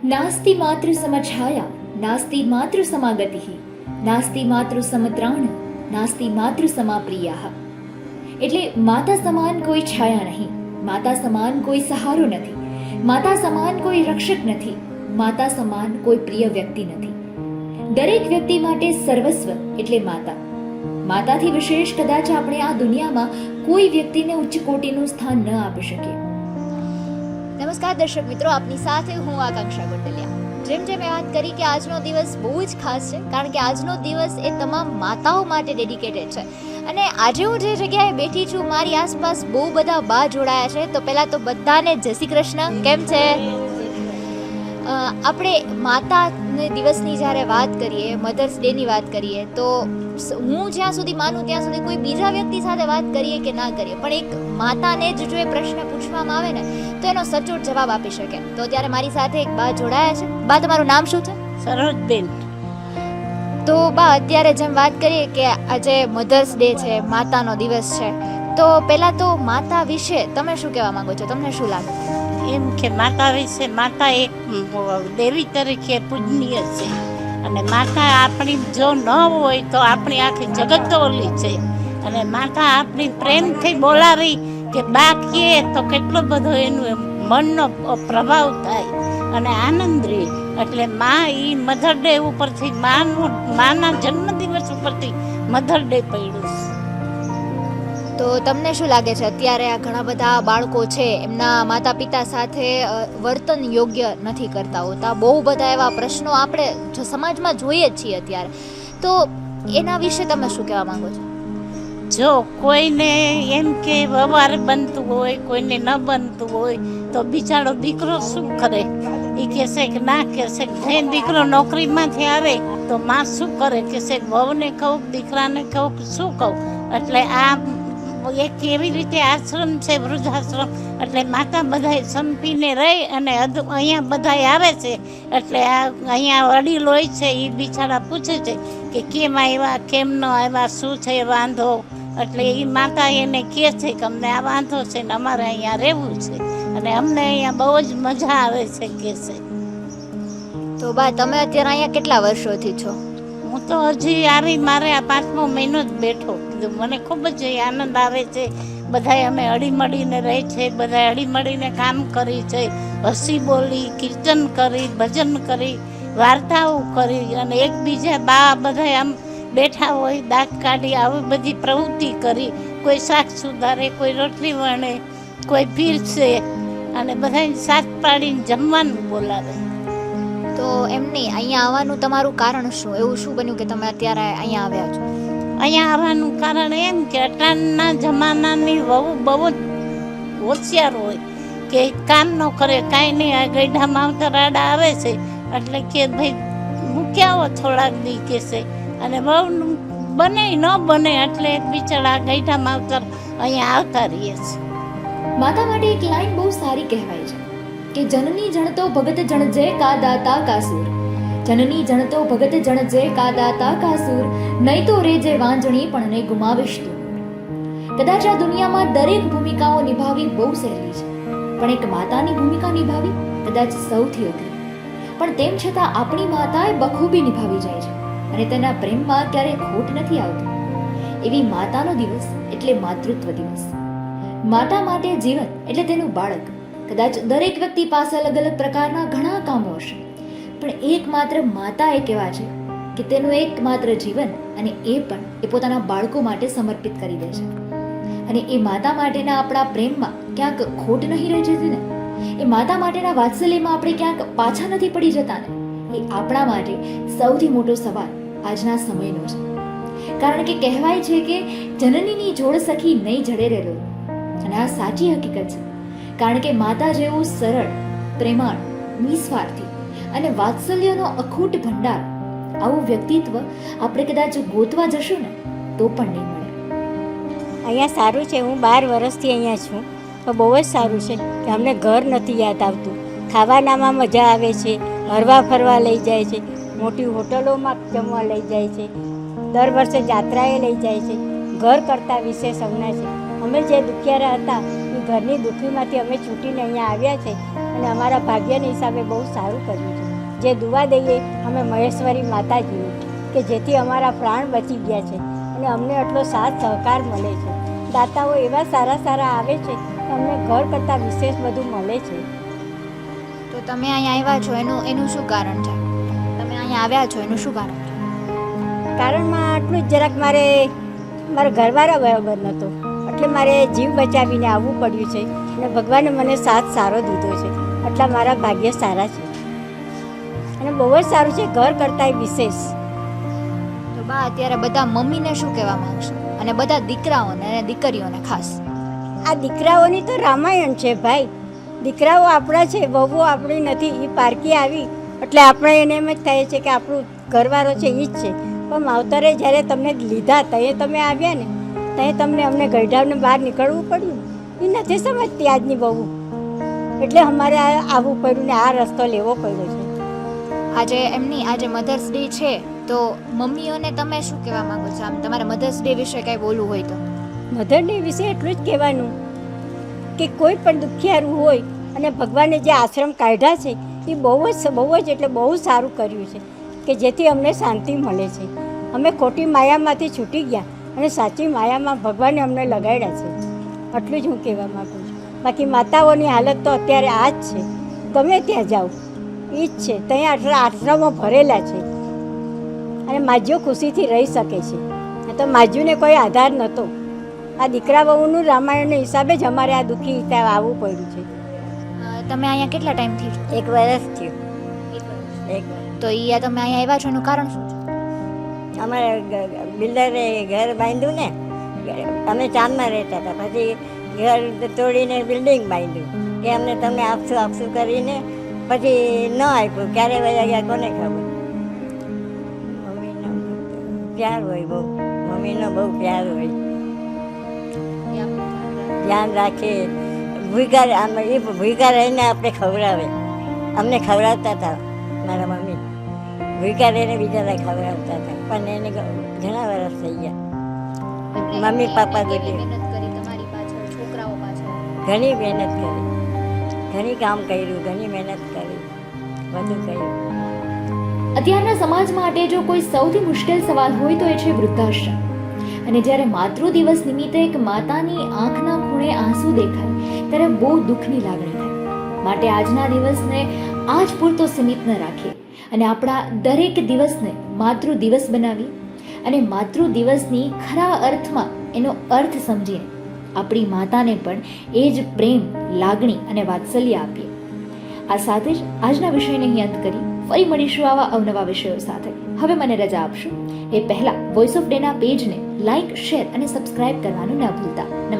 નાસ્તિ માતૃ સમછાયા નાસ્તિ માતૃ સમાગતિ નાસ્તિ માતૃ સમત્રાણ નાસ્તિ માતૃ સમાપ્રિયા એટલે માતા સમાન કોઈ છાયા નહીં માતા સમાન કોઈ સહારો નથી માતા સમાન કોઈ રક્ષક નથી માતા સમાન કોઈ પ્રિય વ્યક્તિ નથી દરેક વ્યક્તિ માટે સર્વસ્વ એટલે માતા માતાથી વિશેષ કદાચ આપણે આ દુનિયામાં કોઈ વ્યક્તિને ઉચ્ચ કોટીનું સ્થાન ન આપી શકીએ નમસ્કાર દર્શક મિત્રો, આપની સાથે હું આકાંક્ષા ગોંડલિયા. જેમ જેમ મેં વાત કરી કે આજનો દિવસ બહુ જ ખાસ છે, કારણ કે આજનો દિવસ એ તમામ માતાઓ માટે ડેડિકેટેડ છે. અને આજે હું જે જગ્યાએ બેઠી છું, મારી આસપાસ બહુ બધા બા જોડાયા છે. તો પહેલાં તો બધાને જય શ્રી કૃષ્ણ. કેમ છે? આપણે માતાને દિવસની જ્યારે વાત કરીએ મધર્સ ડેની વાત કરીએ, તો હું જ્યાં સુધી માનું ત્યાં સુધી કોઈ બીજા વ્યક્તિ સાથે વાત કરીએ કે ના કરીએ પણ એક માતાને જ જો એ પ્રશ્ન પૂછવામાં આવે ને તો એનો સચોટ જવાબ આપી શકે. તો ત્યારે મારી સાથે એક બા જોડાયા છે. બા તમારું નામ શું છે? સરોજબેન તો બા અત્યારે જેમ વાત કરીએ કે આજે મધર્સ ડે છે માતાનો દિવસ છે તો પહેલાં તો માતા વિશે તમે શું કહેવા માંગો છો? તમને શું લાગે? એમ કે માતા વિશે માતા એક દેવી તરીકે પૂજનીય છે. અને માતા આપણી જો ન હોય તો આપણી આખી જગત ઓલી છે. અને માતા આપણી પ્રેમથી બોલાવી કે બા તો કેટલો બધો એનું મનનો પ્રભાવ થાય અને આનંદ રહે. એટલે મા એ મધર ડે ઉપરથી માનું, માના જન્મદિવસ ઉપરથી મધર ડે પડ્યું તો તમને શું લાગે છે? અત્યારે આ ઘણા બધા બાળકો છે, એમના માતા પિતા સાથે વર્તન યોગ્ય નથી કરતા હોતા. બહુ બધા એવા પ્રશ્નો આપણે સમાજમાં જોઈએ છીએ અત્યારે. તો એના વિશે તમે શું કહેવા માંગો છો? જો કોઈને એમ કે વ્યવહાર બનતું હોય, કોઈને ન બનતું હોય, તો બિચારો દીકરો શું કરે? એ કહેશે કે ના, કહેશે જે દીકરો નોકરીમાંથી આવે, તો માં શું કરે? કહેશે વહુને કહું દીકરાને કહું શું કહું? એટલે આ એક એવી રીતે આશ્રમ છે, વૃદ્ધાશ્રમ? એટલે માતા બધાય સંપીને રહી અને અહીંયા બધાય આવે છે. એટલે આ અહીંયા વડીલ હોય છે એ બિચારા પૂછે છે કે કેમ આવ્યા કેમ ન આવ્યા શું છે વાંધો? એટલે એ માતા એને કહે છે કે અમને આ વાંધો છે ને અમારે અહીંયા રહેવું છે. અને અમને અહીંયા બહુ જ મજા આવે છે, કે છે. તો બા, તમે અત્યારે અહીંયા કેટલા વર્ષોથી છો? હું તો હજી આવી મારે આ પાંચમો મહિનો જ બેઠો. કીધું, મને ખૂબ જ આનંદ આવે છે. બધાય અમે હળીમળીને રહે છે. બધાય હળીમળીને કામ કરી છે. હસી બોલી, કીર્તન કરી, ભજન કરી, વાર્તાઓ કરી અને એકબીજા બા બધાય આમ બેઠા હોય, દાંત કાઢી, આવી બધી પ્રવૃત્તિ કરી. કોઈ શાક સુધારે, કોઈ રોટલી વણે, કોઈ પીરસે અને બધાને સાથ પાડીને જમવાનું બોલાવે. તો એમ નહીં અહીંયા આવવાનું તમારું કારણ શું? એવું શું બન્યું કે તમે અત્યારે અહીંયા આવ્યા છો? અહીંયા આવવાનું કારણ એમ કે અટાણના જમાનાની વહુ બહુ જ હોશિયાર હોય કે કામ ન કરે કાંઈ નહીં આ ગઈઢા માવતર આડા આવે છે. એટલે કે ભાઈ મૂક્યા આવો થોડાક દી કહેશે અને બહુ બને ન બને એટલે બિચારા ગઈઢા માવતર અહીંયા આવતા રહીએ છે માતા માટે એક લાઈન બહુ સારી કહેવાય છે. કે જનની જણતો ભગત જણજે કા દાતા કાસુર. જનની જણતો ભગત જણજે કા દાતા કાસુર. નહીં તો રેજે વાંજણી પણ ને ગુમાવીશ તું. કદાચ આ દુનિયામાં દરેક ભૂમિકાઓ નિભાવી બહુ સહેલી છે. પણ એક માતાની ભૂમિકા નિભાવી કદાચ સૌથી અઘરી. પણ તેમ છતાં આપણી માતાએ બખૂબી નિભાવી જાય છે અને તેના પ્રેમમાં ક્યારેય ખોટ નથી આવતી. એવી માતાનો દિવસ એટલે માતૃત્વ દિવસ. માતા માટે જીવન એટલે તેનું બાળક. કદાચ દરેક વ્યક્તિ પાસે અલગ અલગ પ્રકારના ઘણા કામો હશે. પણ એકમાત્ર માતા એક એવા છે કે તેનું એકમાત્ર જીવન અને એ પણ એ પોતાના બાળકો માટે સમર્પિત કરી દે છે. અને એ માતા માટેના આપણા પ્રેમમાં ક્યાંક ખોટ નહીં રહી જતી ને? એ માતા માટેના વાત્સલ્યમાં આપણે ક્યાંક પાછા નથી પડી જતા ને? એ આપણા માટે સૌથી મોટો સવાલ આજના સમયનો છે. કારણ કે કહેવાય છે કે જનનીની જોડ સખી નહીં જડે રહેલો. અને આ સાચી હકીકત છે. કારણ કે માતા જેવું સરળ, પ્રેમાળ, નિસ્વાર્થી અને વાત્સલ્યનો અખૂટ ભંડાર, આવું વ્યક્તિત્વ આપણે કદાચ ગોતવા જશું ને, તો પણ નહીં મળે. અહીંયા સારું છે, હું બાર વર્ષથી અહીંયા છું, તો બહુ જ સારું છે કે અમને ઘર નથી યાદ આવતું. ખાવાનામાં મજા આવે છે, હરવા ફરવા લઈ જાય છે, મોટી હોટલોમાં જમવા લઈ જાય છે, દર વર્ષે જાત્રાએ લઈ જાય છે, ઘર કરતાં વિશેષ અમને છે. અમે જે દુખિયારા હતા ઘરની દુઃખીમાંથી અમે છૂટીને અહીંયા આવ્યા છે અને અમારા ભાગ્યના હિસાબે બહુ સારું કર્યું છે. જે દુવા દઈએ અમે મહેશ્વરી માતાજીને કે જેથી અમારા પ્રાણ બચી ગયા છે અને અમને આટલો સાથ સહકાર મળે છે. દાતાઓ એવા સારા સારા આવે છે કે અમને ઘર કરતાં વિશેષ બધું મળે છે. તો તમે અહીંયા આવ્યા છો એનું એનું શું કારણ છે? તમે અહીંયા આવ્યા છો એનું શું કારણ છે? કારણમાં આટલું જ જરાક મારે મારા ઘરવાળા બરાબર નહોતો. એટલે મારે જીવ બચાવીને આવવું પડ્યું છે અને ભગવાને મને સાથ સારો દીધો છે. એટલા મારા ભાગ્ય સારા છે. અને બહુ જ સારું છે ઘર કરતાંય વિશેષ. તો બા અત્યારે બધા મમ્મીને શું કહેવા માંગશો? અને બધા દીકરાઓને અને દીકરીઓને ખાસ? આ દીકરાઓની તો રામાયણ છે ભાઈ. દીકરાઓ આપણા છે વહુઓ આપણી નથી. એ પારકી આવી. એટલે આપણે એને એમ જ થાય છે કે આપણું ઘરવાળો છે એ જ છે. પણ માવતરે જ્યારે તમને લીધા તયે તમે આવ્યા ને તયે તમને અમને ગઢાવને બહાર નીકળવું પડ્યું. એ નથી સમજતી આજની બહુ. એટલે અમારે આવવું પડ્યું ને આ રસ્તો લેવો પડ્યો છે. આજે એમની આજે મધર્સ ડે છે તો મમ્મીઓને તમે શું કહેવા માંગો છો? આમ તમારે મધર્સ ડે વિશે કાંઈ બોલવું હોય તો. મધર ડે વિશે એટલું જ કહેવાનું કે કોઈ પણ દુખિયારું હોય અને ભગવાને જે આશ્રમ કાઢ્યા છે એ બહુ જ બહુ જ એટલે બહુ સારું કર્યું છે કે જેથી અમને શાંતિ મળે છે. અમે ખોટી માયામાંથી છૂટી ગયા. અને સાચી માયામાં ભગવાને અમને લગાડ્યા છે. આટલું જ હું કહેવા માગું છું. બાકી માતાઓની હાલત તો અત્યારે આ જ છે. ગમે ત્યાં જાઓ. એ જ છે. ત્યાં આટલા આશ્રમો ભરેલા છે. અને માજીઓ ખુશીથી રહી શકે છે. તો માજીને કોઈ આધાર નહોતો. આ દીકરા બહુનું રામાયણના હિસાબે જ અમારે આ દુઃખી ત્યાં આવવું પડ્યું છે. તમે અહીંયા કેટલા ટાઈમથી? એક વર્ષ થયું. એક તો આ તમે અહીંયા આવ્યા છો એનું કારણ શું છે? અમારે બિલ્ડરે ઘર બાંધ્યું ને, અમે ચાંદમાં રહેતા હતા. પછી ઘર તોડીને બિલ્ડિંગ બાંધ્યું. કે અમને તમે આપશું આપશું કરીને પછી ન આપ્યું. ક્યારે વયા ગયા, કોને ખબર? મમ્મીનો પ્યાર હોય બહુ. મમ્મીનો બહુ પ્યાર હોય. ધ્યાન રાખે. ભૂગા, આમ એ ભૂગા રહીને આપણે ખવડાવે. અમને ખવડાવતા હતા મારા મમ્મી. ભૂગા રહીને બીજાને ખવડાવતા હતા. પણ એને ઘણા વર્ષ થઈ ગયા. મમ્મી પાપા કેટલી મહેનત કરી તમારી પાછળ છોકરાઓ પાછળ. ઘણી મહેનત કરી. ઘણી કામ કર્યું ઘણી મહેનત કરી. બધું કર્યું. અત્યારના સમાજ માટે જો કોઈ સૌથી મુશ્કેલ સવાલ હોય તો એ છે વૃદ્ધાશ્રમ. અને જ્યારે માતૃ દિવસ નિમિત્તે એક માતાની આંખના ખૂણે આંસુ દેખાય ત્યારે બહુ દુઃખની લાગણી થાય. માટે આજના દિવસને આજ પૂરતો સીમિત ન રાખીએ. અને આપણા દરેક દિવસને માતૃ દિવસ બનાવી અને માતૃ દિવસની ખરા અર્થમાં એનો અર્થ સમજીને આપણી માતાને પણ એ જ પ્રેમ, લાગણી અને વાત્સલ્ય આપીએ. આ સાથે જ આજના વિષયને અહીં અંત કરી ફરી મળીશું આવા અવનવા વિષયો સાથે. હવે મને રજા આપશો. એ પહેલા વોઇસ ઓફ ડેના પેજને લાઇક શેર અને સબસ્ક્રાઇબ કરવાનું ન ભૂલતા.